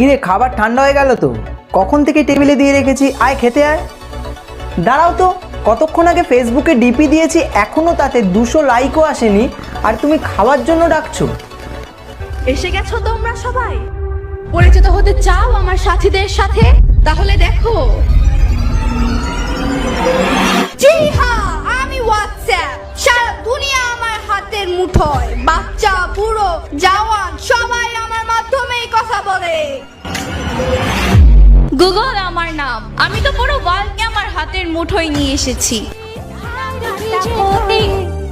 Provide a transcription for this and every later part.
কিরে, খাবার ঠান্ডা হয়ে গেল তো? কখন থেকে টেবিলে দিয়ে রেখেছি? আয়, খেতে আয়। দাঁড়াও তো, কতক্ষণ আগে ফেসবুকে ডিপি দিয়েছি এখনও তাতে দুশো লাইকও আসেনি, আর তুমি খাওয়ার জন্য ডাকছো। এসে গেছো তোমরা সবাই? পরিচিত হতে চাও আমার সাথীদের সাথে? তাহলে দেখো। জি আমি হোয়াটসঅ্যাপ সারা দুনিয়া আমার হাতের মুঠোয়। বাচ্চা, বুড়ো জওয়ান সবাই আমার মাধ্যমেই কথা বলে। গুগল আমার নাম। আমি তো পুরো ওয়ার্ল্ডকে আমার হাতের মুঠোয় নিয়ে এসেছি।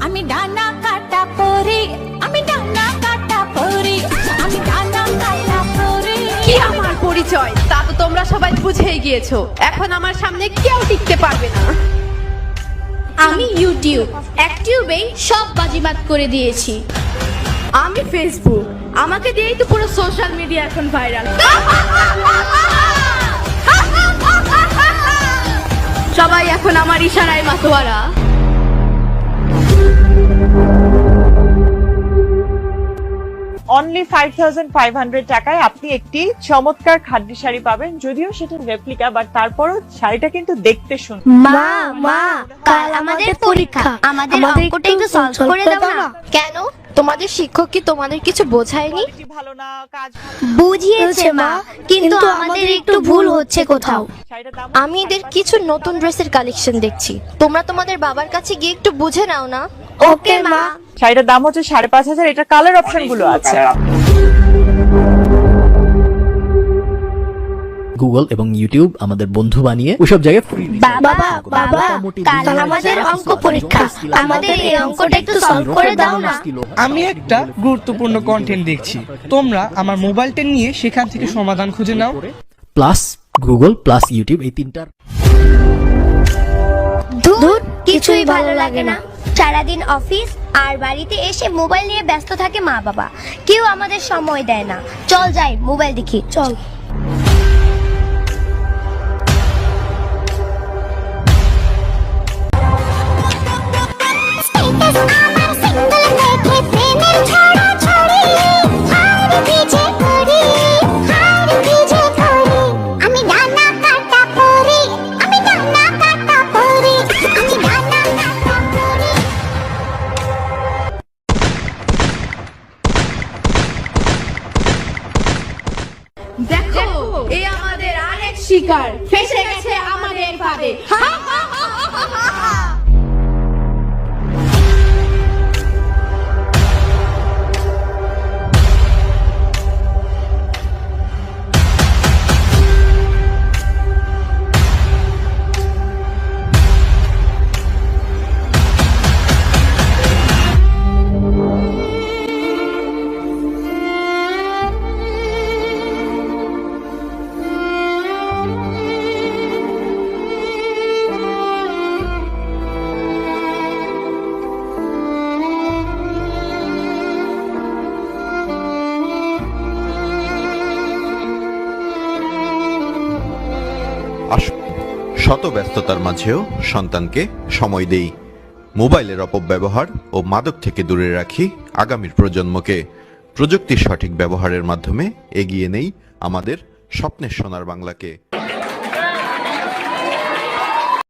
আমি ডানা কাটা পরে আমি ডানা কাটা পরে আমি ডানা কাটা পরে। কি আমার পরিচয়? তা তো তোমরা সবাই বুঝেই গিয়েছো। এখন আমার সামনে কেউ টিকতে পারবে না। আমি ইউটিউব অ্যাক্টিউবেই সব বাজিমাত করে দিয়েছি। আমি ফেসবুক আমাকে দিয়েই তো পুরো সোশ্যাল মিডিয়া এখন ভাইরাল সবাই এখন আমার ইশারায় মাতোয়ারা। Only five thousand five hundred টাকায় আপনি একটি চমৎকার খাদ্য শাড়ি পাবেন। যদিও সেটা রেপ্লিকা বাট তারপরও শাড়িটা কিন্তু দেখতে সুন্দর। মা মা কাল আমাদের পরীক্ষা। আমাদের অঙ্কটা একটু সলভ করে দাও না। কেন? তোমাদের শিক্ষক কি তোমাদের কিছু বোঝায়নি? ভালো না কাজ বুঝিয়েছে মা কিন্তু আমাদের একটু ভুল হচ্ছে কোথাও। আমি এদের কিছু নতুন ড্রেসের কালেকশন দেখছি। তোমরা তোমাদের বাবার কাছে গিয়ে একটু বুঝে নাও না। ওকে মা। শাড়িটার দাম হচ্ছে সাড়ে পাঁচ হাজার। এটা কালার অপশনগুলো আছে। গুগল এবং ইউটিউব আমাদের বন্ধু বানিয়ে ওইসব জায়গায় বাবা বাবা কাল আমাদের অঙ্ক পরীক্ষা। আমাদের এই অঙ্কটা একটু সলভ করে দাও না। আমি একটা গুরুত্বপূর্ণ কন্টেন্ট দেখছি। তোমরা আমার মোবাইলটা নিয়ে সেখান থেকে সমাধান খুঁজে নাও। প্লাস গুগল প্লাস ইউটিউব এই তিনটার। ধুর কিছুই ভালো লাগে না। সারাদিন অফিস আর বাড়িতে এসে মোবাইল নিয়ে ব্যস্ত থাকে মা বাবা কেউ আমাদের সময় দেয় না। চল যাই, মোবাইল দেখি, চল। শিকার। ফেসে গেছে আমাদের ফাঁদে শত ব্যস্ততার মাঝেও সন্তানকে সময় দেই। মোবাইলের অপব্যবহার ও মাদক থেকে দূরে রাখি আগামীর প্রজন্মকে। প্রযুক্তির সঠিক ব্যবহারের মাধ্যমে এগিয়ে নেই আমাদের স্বপ্নের সোনার বাংলাকে।